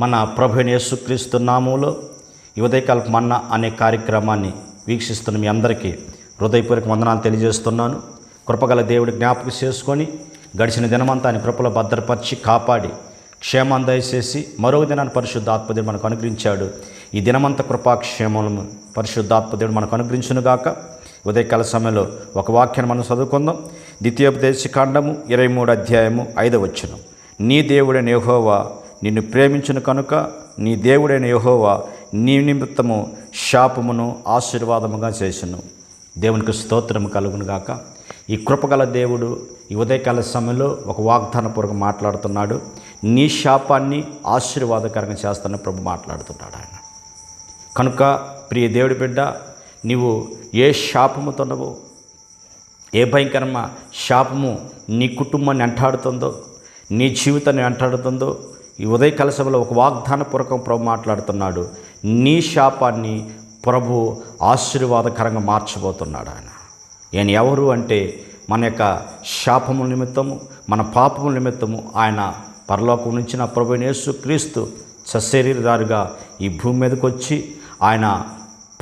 మన ప్రభుని యేసుక్రీస్తు నామంలో ఈ ఉదయకాలపు మన్న అనే కార్యక్రమాన్ని వీక్షిస్తున్న మీ అందరికీ హృదయపూర్వక వందనాలు తెలియజేస్తున్నాను. కృపగల దేవుడి జ్ఞాపకం చేసుకొని గడిచిన దినమంతా ఆయన కృపలో భద్రపరిచి కాపాడి క్షేమం దయచేసి మరో దినాన్ని పరిశుద్ధాత్మదేవుడు మనకు అనుగ్రహించాడు. ఈ దినమంత కృపాక్షేమము పరిశుద్ధాత్మదేవుడు మనకు అనుగ్రహించునుగాక ఉదయకాల సమయంలో ఒక వాక్యాన్ని మనం చదువుకుందాం. ద్వితీయోపదేశ కాండము ఇరవై మూడు అధ్యాయము ఐదవ వచ్చును నీ దేవుడైన యెహోవా నిన్ను ప్రేమించిన కనుక నీ దేవుడైన యహోవా నీ నిమిత్తము శాపమును ఆశీర్వాదముగా చేసను. దేవునికి స్తోత్రము కలుగును గాక. ఈ కృపగల దేవుడు ఈ ఉదయకాల సమయంలో ఒక వాగ్దానపూర్వకం మాట్లాడుతున్నాడు. నీ శాపాన్ని ఆశీర్వాదకరంగా చేస్తున్న ప్రభు మాట్లాడుతున్నాడు ఆయన. కనుక ప్రియ దేవుడి బిడ్డ నీవు ఏ శాపముతోనవో ఏ భయంకరమ శాపము నీ కుటుంబాన్ని అంటాడుతుందో నీ జీవితాన్ని అంటాడుతుందో ఈ ఉదయ కలశంలో ఒక వాగ్దానపూర్వకం ప్రభు మాట్లాడుతున్నాడు. నీ శాపాన్ని ప్రభు ఆశీర్వాదకరంగా మార్చబోతున్నాడు ఆయన. ఈయన ఎవరు అంటే మన యొక్క శాపము నిమిత్తము మన పాపము నిమిత్తము ఆయన పరలోకం నుంచి నా ప్రభు యేసు క్రీస్తు సశరీరదారుగా ఈ భూమి మీదకి వచ్చి ఆయన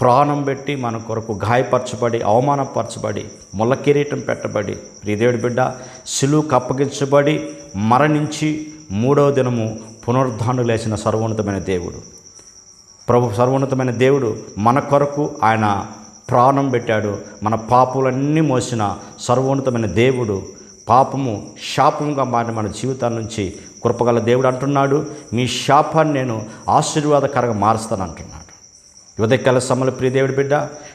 ప్రాణం పెట్టి మన కొరకు గాయపరచబడి అవమానపరచబడి ముళ్ళ కిరీటం పెట్టబడి ప్రియదేవుడి బిడ్డ సిలువుకు అప్పగించబడి మరణించి మూడవ దినము పునరుద్ధాను లేచిన సర్వోన్నతమైన దేవుడు. ప్రభు సర్వోన్నతమైన దేవుడు మన కొరకు ఆయన ప్రాణం పెట్టాడు. మన పాపులన్నీ మోసిన సర్వోన్నతమైన దేవుడు పాపము శాపముగా మారిన మన జీవితాల నుంచి కృపగల దేవుడు అంటున్నాడు. మీ శాపాన్ని నేను ఆశీర్వాదకరంగా మారుస్తాను అంటున్నాడు. ఉదయకాల సమల ప్రియ దేవుడి బిడ్డ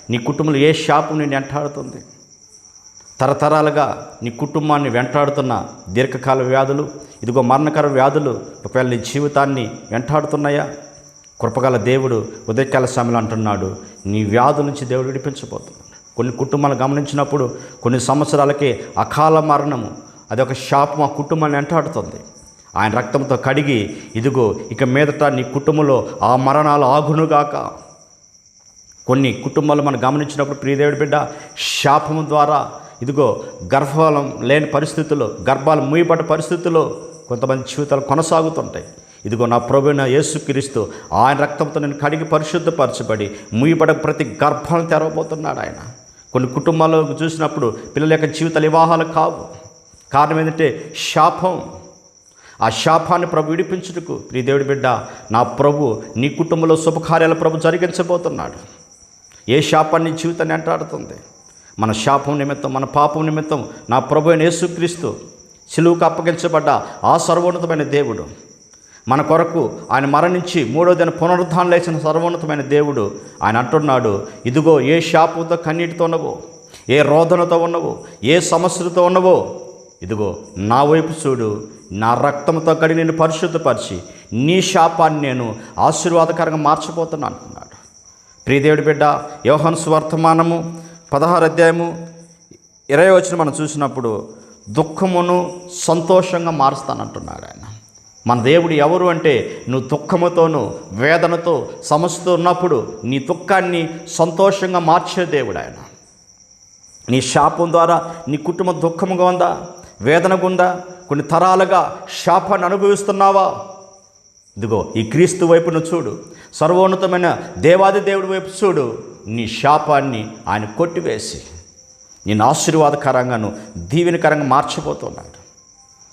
నీ కుటుంబంలో ఏ శాపం నేను వెంటాడుతుంది? తరతరాలుగా నీ కుటుంబాన్ని వెంటాడుతున్న దీర్ఘకాల వ్యాధులు ఇదిగో మరణకర వ్యాధులు ఒకవేళ నీ జీవితాన్ని వెంటాడుతున్నాయా? కృపగల దేవుడు ఉదయకాల సమయంలో అంటున్నాడు నీ వ్యాధుల నుంచి దేవుడు విడిపించబోతున్నాడు. కొన్ని కుటుంబాలు గమనించినప్పుడు కొన్ని సంవత్సరాలకే అకాల మరణము అది ఒక శాపం ఆ కుటుంబాన్ని వెంటాడుతుంది. ఆయన రక్తంతో కడిగి ఇదిగో ఇక మీదట నీ కుటుంబంలో ఆ మరణాలు ఆగునుగాక కొన్ని కుటుంబాలు మనం గమనించినప్పుడు ప్రియదేవుడి బిడ్డ శాపము ద్వారా ఇదిగో గర్భఫలం లేని పరిస్థితుల్లో గర్భాలు మూయబడ్డ పరిస్థితుల్లో కొంతమంది జీవితాలు కొనసాగుతుంటాయి. ఇదిగో నా ప్రభున యేసుక్రీస్తు ఆయన రక్తంతో నేను కడిగి పరిశుద్ధపరచబడి ముయ్యబడ ప్రతి గర్భాలను తెరవబోతున్నాడు ఆయన. కొన్ని కుటుంబాల్లో చూసినప్పుడు పిల్లల యొక్క జీవితాలు వివాహాలు కావు. కారణం ఏంటంటే శాపం. ఆ శాపాన్ని ప్రభు విడిపించుటకు ప్రియ దేవుడి బిడ్డ నా ప్రభు నీ కుటుంబంలో శుభకార్యాలు ప్రభు జరిగించబోతున్నాడు. ఏ శాపాన్ని జీవితాన్ని అంటాడుతుంది? మన శాపం నిమిత్తం మన పాపం నిమిత్తం నా ప్రభు అయిన యేసుక్రీస్తు సిలువుకు అప్పగించబడ్డ ఆ సర్వోన్నతమైన దేవుడు. మన కొరకు ఆయన మరణించి మూడో దిన పునరుద్ధానం లేచిన సర్వోన్నతమైన దేవుడు ఆయన అంటున్నాడు ఇదిగో ఏ శాపంతో కన్నీటితో ఉన్నవో ఏ రోదనతో ఉన్నవో ఏ సమస్యలతో ఉన్నవో ఇదిగో నా వైపు చూడు నా రక్తంతో కడిగి నేను పరిశుద్ధపరిచి నీ శాపాన్ని నేను ఆశీర్వాదకరంగా మార్చిపోతున్నా అంటున్నాడు. ప్రియదేవుడి బిడ్డ యోహన్ స్వర్తమానము పదహారు అధ్యాయము ఇరవై వచ్చిన మనం చూసినప్పుడు దుఃఖమును సంతోషంగా మారుస్తానంటున్నాడు ఆయన. మన దేవుడు ఎవరు అంటే నువ్వు దుఃఖముతోనూ వేదనతో సమస్యతో ఉన్నప్పుడు నీ దుఃఖాన్ని సంతోషంగా మార్చే దేవుడు ఆయన. నీ శాపం ద్వారా నీ కుటుంబం దుఃఖముగా ఉందా? వేదన ఉందా? కొన్ని తరాలుగా శాపాన్ని అనుభవిస్తున్నావా? ఇదిగో ఈ క్రీస్తు వైపును చూడు. సర్వోన్నతమైన దేవాది దేవుడి వైపు చూడు. నీ శాపాన్ని ఆయన కొట్టివేసి నేను ఆశీర్వాదకరంగాను దీవెనకరంగా మార్చిపోతున్నాడు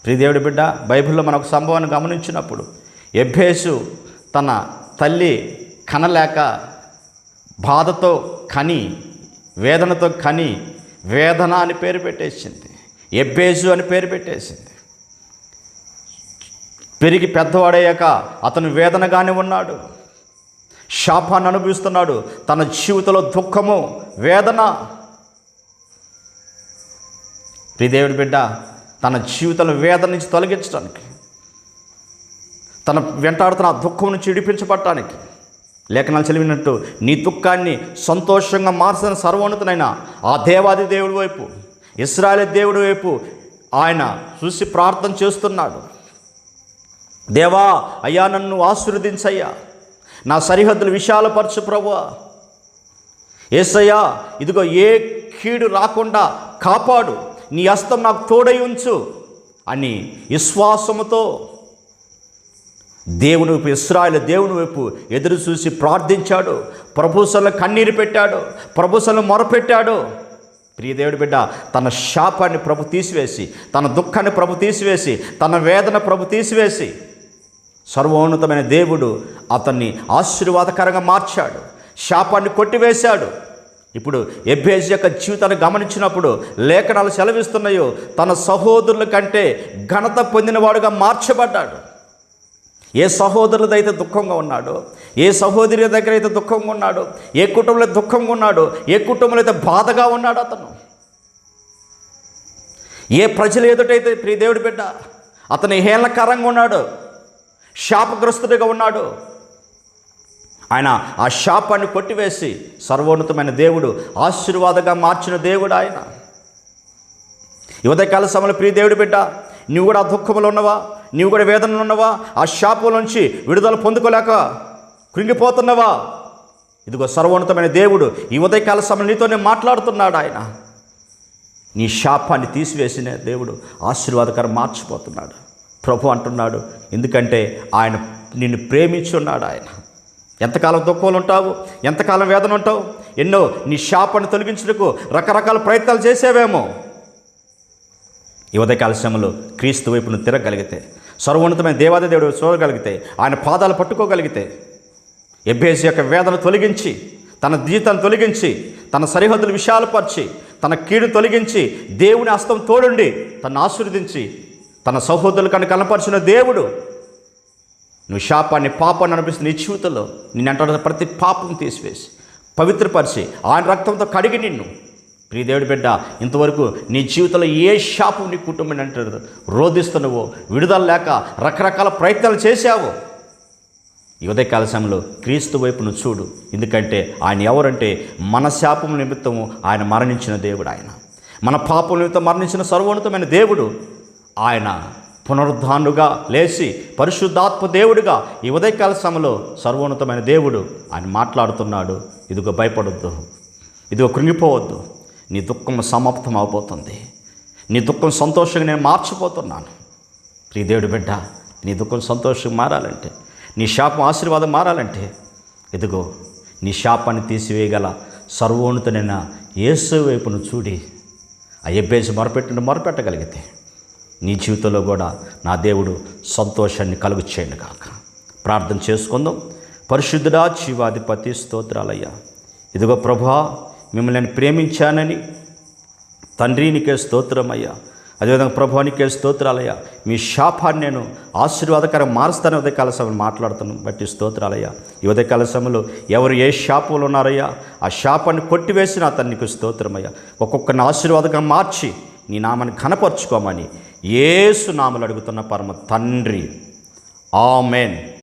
ప్రియదేవుడి బిడ్డ బైబిల్లో మన ఒక సంభవాన్ని గమనించినప్పుడు ఎబ్బేసు తన తల్లి కనలేక బాధతో కని వేదనతో కని వేదన అని పేరు పెట్టేసింది. ఎబ్బేసు అని పేరు పెట్టేసింది. పెరిగి పెద్దవాడయ్యాక అతను వేదనగానే ఉన్నాడు. శాపాన్ని అనుభవిస్తున్నాడు. తన జీవితంలో దుఃఖము వేదన ప్రియదేవుడి బిడ్డ తన జీవితంలో వేదన నుంచి తొలగించడానికి తన వెంటాడుతున్న ఆ దుఃఖం నుంచి విడిపించబడటానికి లేఖనాలు చదివినట్టు నీ దుఃఖాన్ని సంతోషంగా మార్చిన సర్వోన్నతునైన ఆ దేవాది దేవుడి వైపు ఇస్రాయల్ దేవుడి వైపు ఆయన చూసి ప్రార్థన చేస్తున్నాడు. దేవా అయ్యా నన్ను ఆశీర్వదించయ్యా. నా సరిహద్దులు విశాలపరచు ప్రభువా. ఏసయ్యా ఇదిగో ఏ కీడు రాకుండా కాపాడు. నీ హస్తం నాకు తోడై ఉంచు అని విశ్వాసముతో దేవుని వైపు ఇస్రాయల్ దేవుని వైపు ఎదురు చూసి ప్రార్థించాడు. ప్రభుసలను కన్నీరు పెట్టాడు. ప్రభుసలను మొరపెట్టాడు ప్రియదేవుడి బిడ్డ తన శాపాన్ని ప్రభు తీసివేసి తన దుఃఖాన్ని ప్రభు తీసివేసి తన వేదన ప్రభు తీసివేసి సర్వోన్నతమైన దేవుడు అతన్ని ఆశీర్వాదకరంగా మార్చాడు. శాపాన్ని కొట్టివేశాడు. ఇప్పుడు ఎబ్బేజ్ యొక్క జీవితాన్ని గమనించినప్పుడు లేఖనాలు సెలవిస్తున్నాయో తన సహోదరుల కంటే ఘనత పొందినవాడుగా మార్చబడ్డాడు. ఏ సహోదరులదైతే అయితే దుఃఖంగా ఉన్నాడో ఏ సహోదరి దగ్గర అయితే దుఃఖంగా ఉన్నాడో ఏ కుటుంబంలో దుఃఖంగా ఉన్నాడో ఏ కుటుంబంలో అయితే బాధగా ఉన్నాడు అతను. ఏ ప్రజలు ఎదుటైతే ప్రియ దేవుడి బిడ్డ అతను హేళనకరంగా ఉన్నాడు శాపగ్రస్తుడిగా ఉన్నాడు ఆయన ఆ శాపాన్ని కొట్టివేసి సర్వోన్నతమైన దేవుడు ఆశీర్వాదంగా మార్చిన దేవుడు ఆయన. యువతకాల సమయంలో ప్రియ దేవుడి బిడ్డ నువ్వు కూడా ఆ దుఃఖంలో ఉన్నవా? నీవు కూడా వేదనలు ఉన్నవా? ఆ శాపం నుంచి విడుదల పొందుకోలేక కృంగిపోతున్నవా? ఇదిగో సర్వోన్నతమైన దేవుడు ఈ ఉదయకాల సమయంలో నీతోనే మాట్లాడుతున్నాడు ఆయన. నీ శాపాన్ని తీసివేసిన దేవుడు ఆశీర్వాదకరం మార్చిపోతున్నాడు. ప్రభు అంటున్నాడు ఎందుకంటే ఆయన నిన్ను ప్రేమించున్నాడు ఆయన. ఎంతకాలం దుఃఖంలో ఉంటావు? ఎంతకాలం వేదన ఉంటావు ఎన్నో నీ శాపను తొలగించుటకు రకరకాల ప్రయత్నాలు చేసేవేమో? ఈ ఉదయకాల శ్రమలో క్రీస్తు వైపును తిరగలిగితే సర్వోన్నతమైన దేవాది దేవుడు చూడగలిగితే ఆయన పాదాలు పట్టుకోగలిగితే ఎబ్బేసి యొక్క వేదన తొలగించి తన జీతాన్ని తొలగించి తన సరిహద్దులు విశాలపరిచి తన కీడు తొలగించి దేవుని హస్తం తోడుండి తను ఆశీర్వదించి తన సహోదరులు కనుక కనపరిచిన దేవుడు నువ్వు శాపాన్ని పాపాన్ని అనిపిస్తుంది నీ జీవితంలో నిన్ను ప్రతి పాపం తీసివేసి పవిత్రపరిచి ఆయన రక్తంతో కడిగి నిన్ను. ప్రియదేవుడి బిడ్డ ఇంతవరకు నీ జీవితంలో ఏ శాపం నీ కుటుంబం అంటారు రోధిస్తున్నావో విడుదల లేక రకరకాల ప్రయత్నాలు చేశావో. ఉదయకాల సమయంలో క్రీస్తు వైపు నువ్వు చూడు. ఎందుకంటే ఆయన ఎవరంటే మన శాపం నిమిత్తము ఆయన మరణించిన దేవుడు ఆయన. మన పాపం నిమిత్తం మరణించిన సర్వోన్నతమైన దేవుడు ఆయన. పునరుద్ధానుగా లేచి పరిశుద్ధాత్మ దేవుడిగా ఈ ఉదయకాల సమయంలో సర్వోన్నతమైన దేవుడు ఆయన మాట్లాడుతున్నాడు. ఇదిగో భయపడొద్దు. ఇదిగో కృంగిపోవద్దు. నీ దుఃఖం సమాప్తం అవబోతుంది నీ దుఃఖం సంతోషంగా నేను మార్చిపోతున్నాను. ప్రియ దేవుడి బిడ్డ నీ దుఃఖం సంతోషం మారాలంటే నీ శాపం ఆశీర్వాదం మారాలంటే ఇదిగో నీ శాపాన్ని తీసివేయగల సర్వోన్నతనైన యేసు వైపును చూడి ఆ ఎబ్బేసి మొరపెట్టిన మొరపెట్టగలిగితే నీ జీవితంలో కూడా నా దేవుడు సంతోషాన్ని కలుగు చేయండి కాక ప్రార్థన చేసుకుందాం. పరిశుద్ధుడా జీవాధిపతి స్తోత్రాలయ్యా. ఇదిగో ప్రభా మిమ్మల్ని నేను ప్రేమించానని తండ్రి నీకే స్తోత్రమయ్యా. అదేవిధంగా ప్రభానికే స్తోత్రాలయ్యా. మీ శాపాన్ని నేను ఆశీర్వాదకరం మారుస్తాను. ఉదయకాల సమయంలో మాట్లాడుతాను బట్టి స్తోత్రాలయ్యా. ఈ ఉదయకాల సమయంలో ఎవరు ఏ శాపంలో ఉన్నారయ్యా ఆ శాపాన్ని కొట్టివేసిన అతను స్తోత్రమయ్యా. ఒక్కొక్కరిని ఆశీర్వాదకం మార్చి నీ నామాన్ని కనపరుచుకోమని ఏసునామలు అడుగుతున్న పరమ తండ్రి. ఆమెన్.